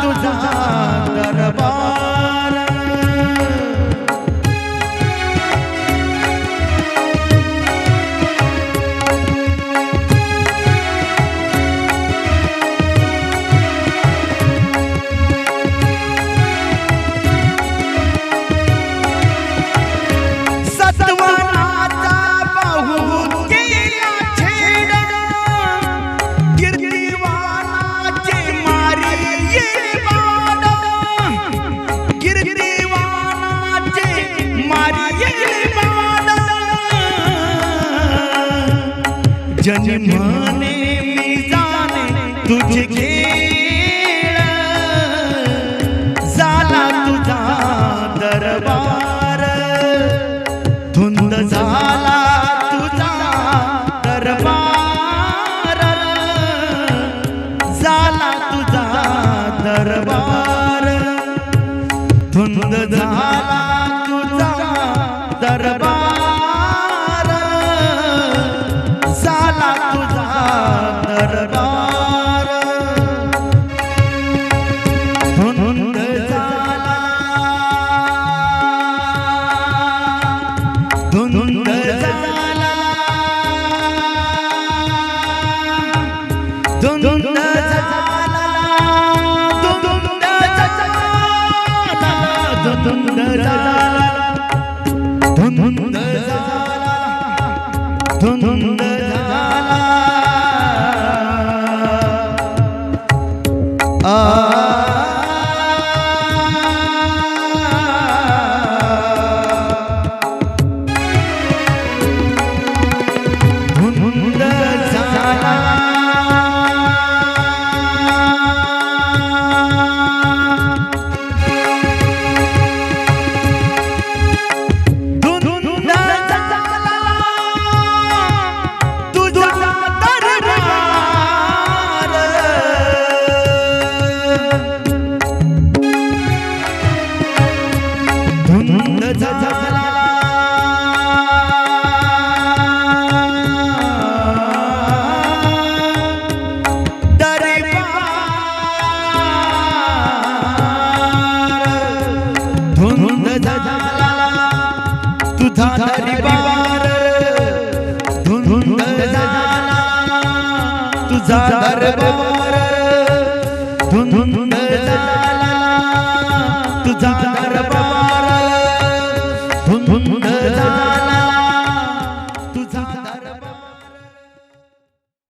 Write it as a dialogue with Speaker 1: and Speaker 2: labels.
Speaker 1: দুজন जन्माने मी जाने तुझे धुंद तुझा दरबार धुंद झाला तुझा दरबार धुंद झाला तुझा दरबार.